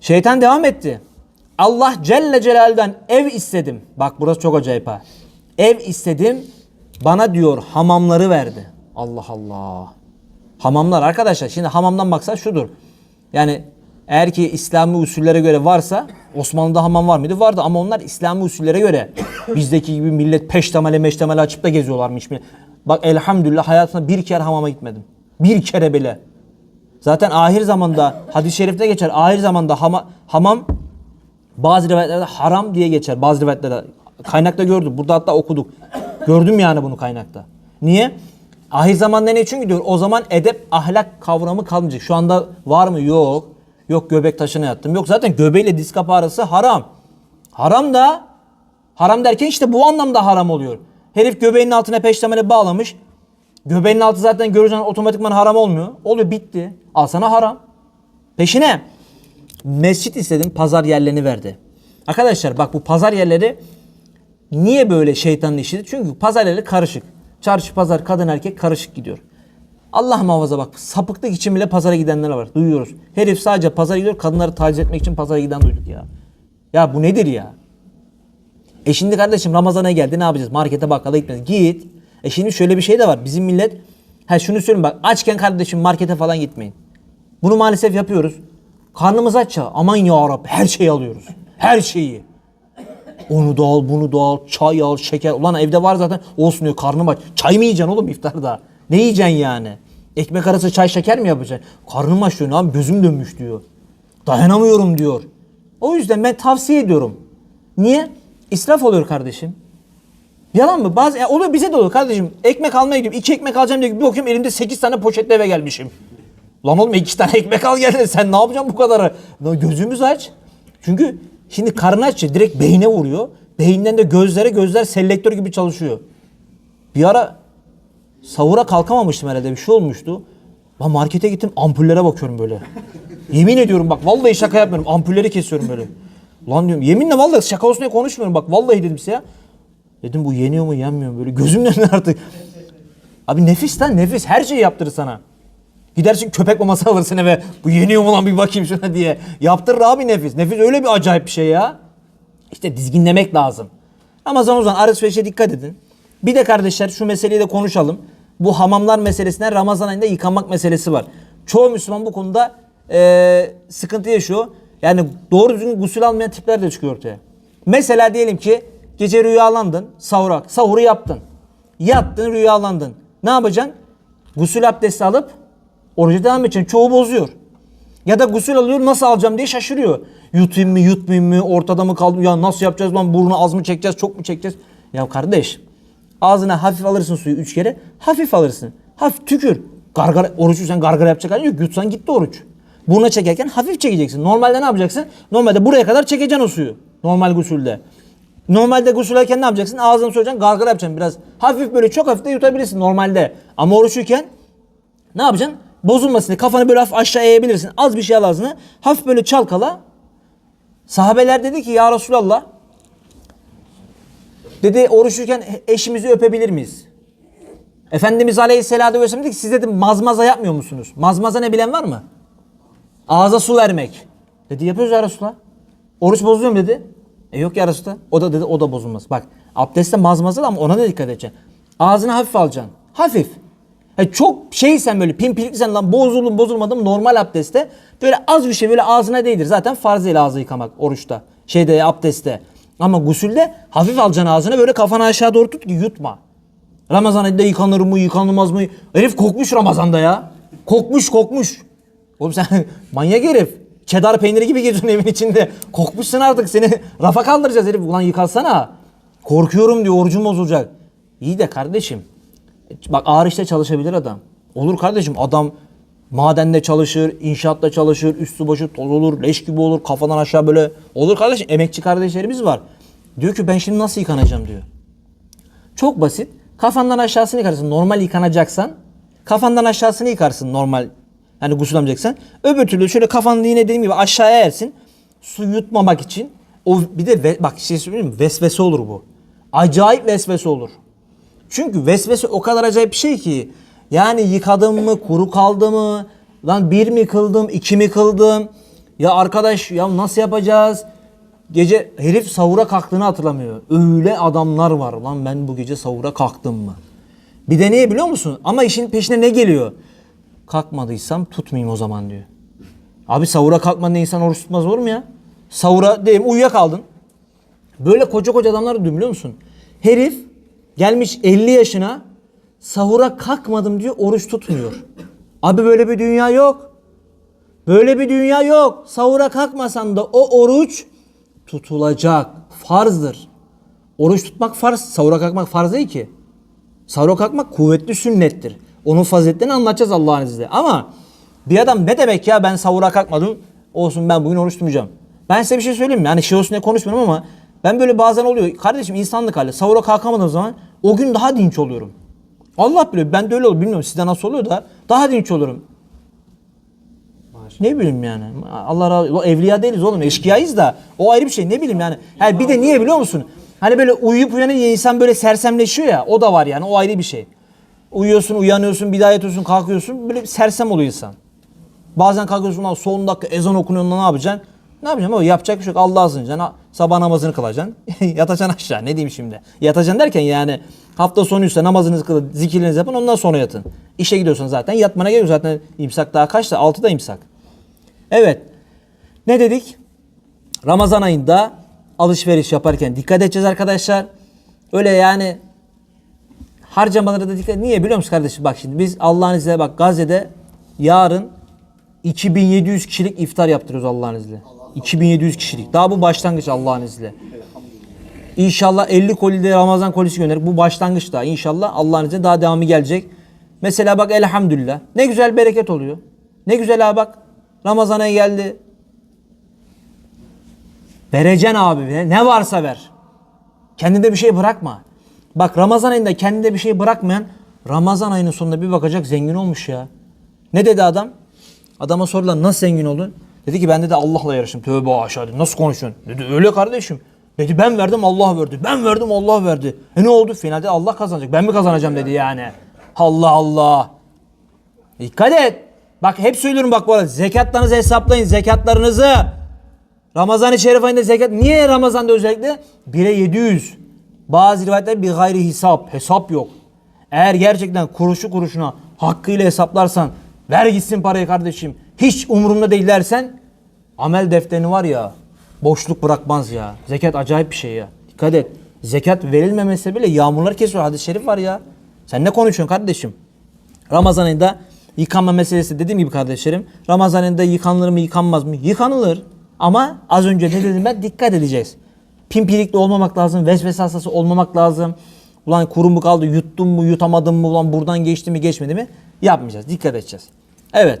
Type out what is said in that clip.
Şeytan devam etti. Allah Celle Celal'den ev istedim. Bak burası çok acayip ha. Ev istedim. Bana diyor hamamları verdi. Allah Allah. Hamamlar arkadaşlar şimdi hamamdan baksa şudur. Yani eğer ki İslami usullere göre varsa Osmanlı'da hamam var mıydı? Vardı ama onlar İslami usullere göre. Bizdeki gibi millet peştemale meştemale açıp da geziyorlarmış. Bak elhamdülillah hayatımda bir kere hamama gitmedim. Bir kere bile. Zaten ahir zamanda hadis-i şerifte geçer. Ahir zamanda hama, hamam bazı rivayetlerde haram diye geçer. Bazı rivayetlerde kaynakta gördüm. Burada hatta okuduk. Gördüm yani bunu kaynakta. Niye? Ahir zamanda ne için gidiyor? O zaman edep ahlak kavramı kalmayacak. Şu anda var mı? Yok. Yok göbek taşına yattım. Yok zaten göbeğiyle diz kapağı arası haram. Haram da haram derken işte bu anlamda haram oluyor. Herif göbeğinin altına peştemele bağlamış. Göbeğinin altı zaten görürsen otomatikman haram olmuyor. Oluyor bitti. Al sana haram. Peşine mescit istedim pazar yerlerini verdi. Arkadaşlar bak bu pazar yerleri niye böyle şeytanın işidir? Çünkü pazar yerleri karışık. Çarşı pazar kadın erkek karışık gidiyor. Allah muhafaza bak sapıklık için bile pazara gidenler var. Duyuyoruz. Herif sadece pazara gidiyor kadınları taciz etmek için pazara giden duyduk ya. Ya bu nedir ya? E şimdi kardeşim Ramazan'a geldi ne yapacağız? Markete bakkala gitmez. Git. E şimdi şöyle bir şey de var. Bizim millet ha şunu söyleyeyim bak açken kardeşim markete falan gitmeyin. Bunu maalesef yapıyoruz. Karnımız aç ya. Aman ya Rabbi her şeyi alıyoruz. Her şeyi. Onu da al, bunu da al, çay al, şeker. Ulan evde var zaten olsun diyor karnım aç. Çay mı yiyeceksin oğlum iftarda? Ne yiyeceksin yani? Ekmek arası çay şeker mi yapacaksın? Karnım aç diyor. Abi gözüm dönmüş diyor. Dayanamıyorum diyor. O yüzden ben tavsiye ediyorum. Niye? İsraf oluyor kardeşim. Yalan mı? Bazı ya oluyor bize de oluyor kardeşim. Ekmek almaya gidiyorum. iki ekmek alacağım diye bir bakıyorum elimde 8 tane poşetle eve gelmişim. Lan oğlum iki tane ekmek al gel. Sen ne yapacaksın bu kadarı? Gözümüz aç. Çünkü şimdi karnı aç direkt beyne vuruyor. Beyinden de gözlere gözler selektör gibi çalışıyor. Bir ara sahura kalkamamıştım herhalde bir şey olmuştu. Ben markete gittim ampullere bakıyorum böyle. Yemin ediyorum bak vallahi şaka yapmıyorum. Ampulleri kesiyorum böyle. Lan diyorum yeminle vallahi şaka olsun diye konuşmuyorum bak vallahi dedim size ya. Dedim bu yeniyor mu yenmiyor mu böyle gözümün önüne artık. Abi nefis lan nefis her şeyi yaptırır sana. Gidersin köpek maması alırsın eve. Bu yeniyor mu lan bir bakayım şuna diye. Yaptırır abi nefis. Nefis öyle bir acayip bir şey ya. İşte dizginlemek lazım. Ramazan o zaman alışverişe dikkat edin. Bir de kardeşler şu meseleyi de konuşalım. Bu hamamlar meselesinden Ramazan ayında yıkanmak meselesi var. Çoğu Müslüman bu konuda eee, sıkıntı yaşıyor. Yani doğru düzgün gusül almayan tipler de çıkıyor ortaya. Mesela diyelim ki gece rüyalandın, sahura, sahuru yaptın. Yattın, rüyalandın. Ne yapacaksın? Gusül abdesti alıp oruca devam edeceksin. Çoğu bozuyor. Ya da gusül alıyor nasıl alacağım diye şaşırıyor. Yutayım mı yutmayayım mı ortada mı kaldım ya nasıl yapacağız lan burnu az mı çekeceğiz çok mu çekeceğiz. Ya kardeş ağzına hafif alırsın suyu üç kere hafif alırsın. Hafif tükür. Gargara, orucu sen gargara yapacak halin yok yutsan gitti oruç. Buruna çekerken hafif çekeceksin. Normalde ne yapacaksın? Normalde buraya kadar çekeceksin o suyu. Normal gusülde. Normalde gusülerken ne yapacaksın? Ağzını soyacaksın gargara yapacaksın biraz. Hafif böyle çok hafif de yutabilirsin normalde. Ama oruçluyken ne yapacaksın? Bozulmasın diye kafanı böyle hafif aşağı eğebilirsin. Az bir şey al ağzına. Hafif böyle çalkala. Sahabeler dedi ki ya Resulallah dedi oruçluyken eşimizi öpebilir miyiz? Efendimiz Aleyhisselatü Vesselam dedi ki siz dedi mazmaza yapmıyor musunuz? Mazmaza ne bilen var mı? Ağza su vermek. Dedi yapıyoruz ya Resulallah. Oruç bozuluyor mu dedi. E yok ya Resulallah. O da dedi o da bozulmaz. Bak abdestte mazmaza da ama ona da dikkat edeceksin. Ağzına hafif alacaksın. Hafif. E çok şeysen böyle pimpiriksen lan bozuldum bozulmadım normal abdestte böyle az bir şey böyle ağzına değdir. Zaten farz değil ağzı yıkamak oruçta. Şeyde abdestte. Ama gusülde hafif alacaksın ağzına böyle kafanı aşağı doğru tut ki yutma. Ramazan ayında yıkanır mı yıkanılmaz mı? Herif kokmuş Ramazan'da ya. Kokmuş kokmuş. Oğlum sen manyak herif. Çedar peyniri gibi geziyorsun evin içinde. Kokmuşsun artık seni rafa kaldıracağız herif. Ulan yıkansana. Korkuyorum diyor orucum bozulacak. İyi de kardeşim. Bak ağır işte çalışabilir adam. Olur kardeşim adam madende çalışır, inşaatta çalışır, üstü başı toz olur, leş gibi olur, kafadan aşağı böyle. Olur kardeşim emekçi kardeşlerimiz var. Diyor ki ben şimdi nasıl yıkanacağım diyor. Çok basit. Kafandan aşağısını yıkarsın. Normal yıkanacaksan kafandan aşağısını yıkarsın normal. Yani gusül alacaksan. Öbür türlü şöyle kafanı yine dediğim gibi aşağıya ersin. Su yutmamak için. O bir de ve, bak şey söyleyeyim? Vesvese olur bu. Acayip vesvese olur. Çünkü vesvese o kadar acayip bir şey ki. Yani yıkadım mı, kuru kaldı mı, lan bir mi kıldım, iki mi kıldım. Ya arkadaş ya nasıl yapacağız? Gece herif sahura kalktığını hatırlamıyor. Öyle adamlar var. Lan ben bu gece sahura kalktım mı? Bir de niye biliyor musun? Ama işin peşine ne geliyor? Kalkmadıysam tutmayayım o zaman diyor. Abi sahura kalkmadan insan oruç tutmaz olur mu ya? Sahura diyelim uyuyakaldın. Böyle koca koca adamlar duyuyor biliyor musun? Herif gelmiş 50 yaşına sahura kalkmadım diyor oruç tutmuyor. Abi böyle bir dünya yok. Böyle bir dünya yok. Sahura kalkmasan da o oruç tutulacak. Farzdır. Oruç tutmak farz, sahura kalkmak farz değil ki. Sahura kalkmak kuvvetli sünnettir. Onun faziletlerini anlatacağız Allah'ın izniyle. Ama bir adam ne demek ya ben sahura kalkmadım olsun ben bugün oruç tutmayacağım. Ben size bir şey söyleyeyim mi? Yani şey olsun diye konuşmuyorum ama ben böyle bazen oluyor. Kardeşim insanlık hali. Sahura kalkamadığım zaman o gün daha dinç oluyorum. Allah biliyor. Ben de öyle oluyor. Bilmiyorum sizde nasıl oluyor da daha dinç olurum. Ne bileyim yani. Allah razı olsun. Evliya değiliz oğlum. Eşkıyayız da. O ayrı bir şey. Ne bileyim yani. yani bir de niye biliyor musun? Hani böyle uyuyup uyanınca insan böyle sersemleşiyor ya. O da var yani. O ayrı bir şey. Uyuyorsun, uyanıyorsun, bir daha yatıyorsun, kalkıyorsun. Böyle sersem oluyor insan. Bazen kalkıyorsun lan son dakika ezan okunuyor ne yapacaksın? Ne yapacaksın baba? Yapacak bir şey yok. Allah'a sığınacaksın. Ha, Sabah namazını kılacaksın. yatacaksın aşağı. Ne diyeyim şimdi? Yatacaksın derken yani hafta sonu ise namazınızı kılın, zikirlerinizi yapın ondan sonra yatın. İşe gidiyorsan zaten yatmana gerek. Zaten imsak daha kaçta? 6'da imsak. Evet. Ne dedik? Ramazan ayında alışveriş yaparken dikkat edeceğiz arkadaşlar. Öyle yani harcamalara da dikkat. Niye biliyor musun kardeşim? Bak şimdi biz Allah'ın izniyle bak Gazze'de yarın 2700 kişilik iftar yaptırıyoruz Allah'ın izniyle. 2700 kişilik. Daha bu başlangıç Allah'ın izniyle. İnşallah 50 koli de Ramazan kolisi gönderir. Bu başlangıç daha. İnşallah Allah'ın izniyle daha devamı gelecek. Mesela bak elhamdülillah. Ne güzel bereket oluyor. Ne güzel ha bak. Ramazan ayı geldi. Vereceksin abi. Ne varsa ver. Kendinde bir şey bırakma. Bak Ramazan ayında kendinde bir şey bırakmayan Ramazan ayının sonunda bir bakacak zengin olmuş ya. Ne dedi adam? Adama sorular nasıl zengin oldun? Dedi ki ben dedi Allah'la yarıştım. Tövbe aşağı. Nasıl konuşuyorsun? Dedi öyle kardeşim. Dedi ben verdim Allah verdi. Ben verdim Allah verdi. E ne oldu? Finalde Allah kazanacak. Ben mi kazanacağım dedi yani. Allah Allah. Dikkat et. Bak hep söylüyorum bak bu arada. Zekatlarınızı hesaplayın. Zekatlarınızı. Ramazan-ı Şerif ayında zekat. Niye Ramazan'da özellikle? 1'e 700. Bazı rivayetler bir gayri hesap. Hesap yok. Eğer gerçekten kuruşu kuruşuna hakkıyla hesaplarsan ver gitsin parayı kardeşim. Hiç umurumda değil dersen amel defterini var ya boşluk bırakmaz ya. Zekat acayip bir şey ya. Dikkat et. Zekat verilmemesi bile yağmurlar kesiyor. Hadis-i şerif var ya. Sen ne konuşuyorsun kardeşim? Ramazan ayında yıkanma meselesi dediğim gibi kardeşlerim. Ramazan ayında yıkanılır mı yıkanmaz mı? Yıkanılır. Ama az önce ne dedim ben dikkat edeceğiz. Pimpirikli olmamak lazım. Vesvese hastası olmamak lazım. Ulan kuru mu kaldı yuttum mu yutamadım mı ulan buradan geçti mi geçmedi mi? Yapmayacağız. Dikkat edeceğiz. Evet.